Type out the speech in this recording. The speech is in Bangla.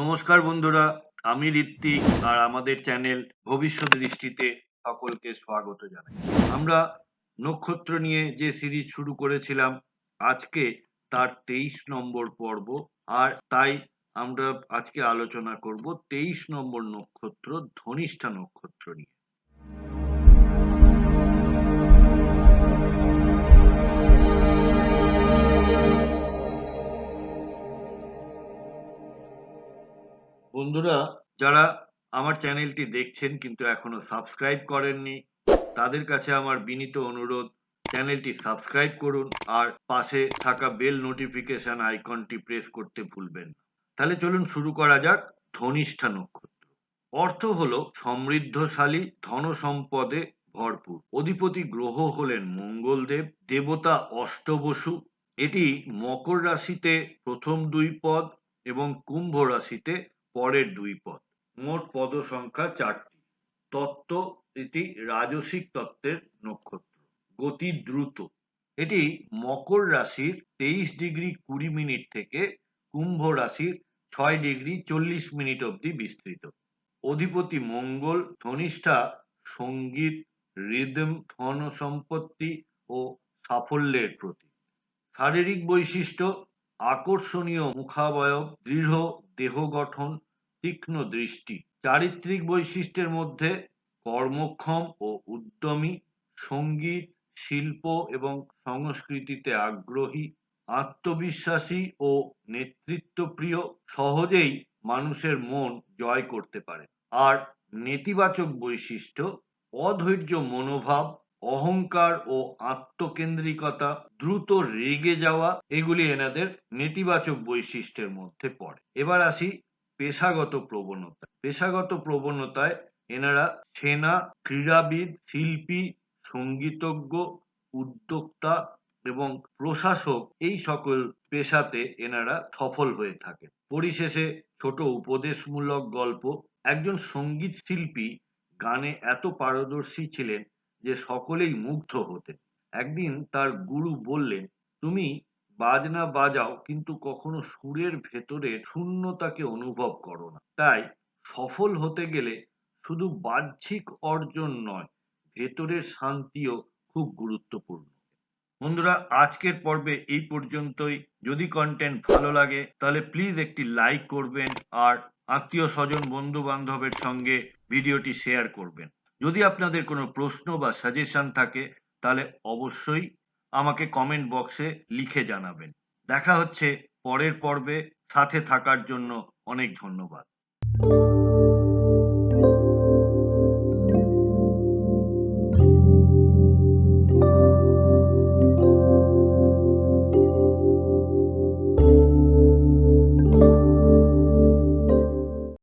নমস্কার বন্ধুরা, আমি ঋত্বিক আর আমাদের চ্যানেল ভবিষ্যৎ দৃষ্টিতে সকলকে স্বাগত জানাই। আমরা নক্ষত্র নিয়ে যে সিরিজ শুরু করেছিলাম, আজকে তার তেইশ নম্বর পর্ব আর তাই আমরা আজকে আলোচনা করব তেইশ নম্বর নক্ষত্র, ধনিষ্ঠা নক্ষত্র নিয়ে। বন্ধুরা, যারা আমার চ্যানেলটি দেখছেন কিন্তু এখনও সাবস্ক্রাইব করেননি, তাদের কাছে আমার বিনীত অনুরোধ, চ্যানেলটি সাবস্ক্রাইব করুন আর পাশে থাকা বেল নোটিফিকেশন আইকনটি প্রেস করতে ভুলবেন তাহলে চলুন শুরু করা যাক ধনিষ্ঠা নক্ষত্র। অর্থ হলো সমৃদ্ধশালী ধন সম্পদে ভরপুর। অধিপতি গ্রহ হলেন মঙ্গলদেব, দেবতা অষ্টবসু। এটি মকর রাশিতে প্রথম দুই পদ এবং কুম্ভ রাশিতে পরের দুই পদ। মোট পদ সংখ্যা চারটি। তত্ত্ব এটি রাজসিক তত্ত্বের নক্ষত্র। গতি দ্রুত। এটি মকর রাশির তেইশ ডিগ্রি কুড়ি মিনিট থেকে কুম্ভ রাশির ছয় ডিগ্রি চল্লিশ মিনিট অবধি বিস্তৃত। অধিপতি মঙ্গল, ধনিষ্ঠা, সংগীত, রিদম ধন সম্পত্তি ও সাফল্যের প্রতীক। শারীরিক বৈশিষ্ট্য আকর্ষণীয় মুখাবয়ব দৃঢ় দেহ গঠন তীক্ষ্ণ দৃষ্টি। চারিত্রিক বৈশিষ্ট্যের মধ্যে কর্মক্ষম ও উদ্যমী, সংগীত, শিল্প এবং সংস্কৃতিতে আগ্রহী, আত্মবিশ্বাসী ও নেতৃত্বপ্রিয় সহজেই মানুষের মন জয় করতে পারে। আর নেতিবাচক বৈশিষ্ট্য, অধৈর্য মনোভাব অহংকার ও আত্মকেন্দ্রিকতা দ্রুত রেগে যাওয়া, এগুলি এনাদের নেতিবাচক বৈশিষ্ট্যের মধ্যে পড়ে। এবার আসি পেশাগত প্রবণতা পেশাগত প্রবণতায় এনারা সেনা, ক্রীড়াবিদ, শিল্পী, সঙ্গীতজ্ঞ, উদ্যোক্তা এবং প্রশাসক এই সকল পেশাতে এনারা সফল হয়ে থাকে পরিশেষে ছোট উপদেশমূলক গল্প। একজন সংগীত শিল্পী গানে এত পারদর্শী ছিলেন যে সকলেই মুগ্ধ হতেন। একদিন তার গুরু বললেন, তুমি বাজনা বাজাও, কিন্তু কখনো সুরের ভেতরে শূন্যতাকে অনুভব করো না। তাই সফল হতে গেলে শুধু বাহ্যিক অর্জন নয়, ভেতরের শান্তিও খুব গুরুত্বপূর্ণ। বন্ধুরা, আজকের পর্বে এই পর্যন্তই। যদি কন্টেন্ট ভালো লাগে, তাহলে প্লিজ একটি লাইক করবেন আর আত্মীয় স্বজন বন্ধু বান্ধবের সঙ্গে ভিডিওটি শেয়ার করবেন। যদি আপনাদের কোনো প্রশ্ন বা সাজেশন থাকে, তাহলে অবশ্যই আমাকে কমেন্ট বক্সে লিখে জানাবেন। দেখা হচ্ছে পরের পর্বে। সাথে থাকার জন্য অনেক ধন্যবাদ।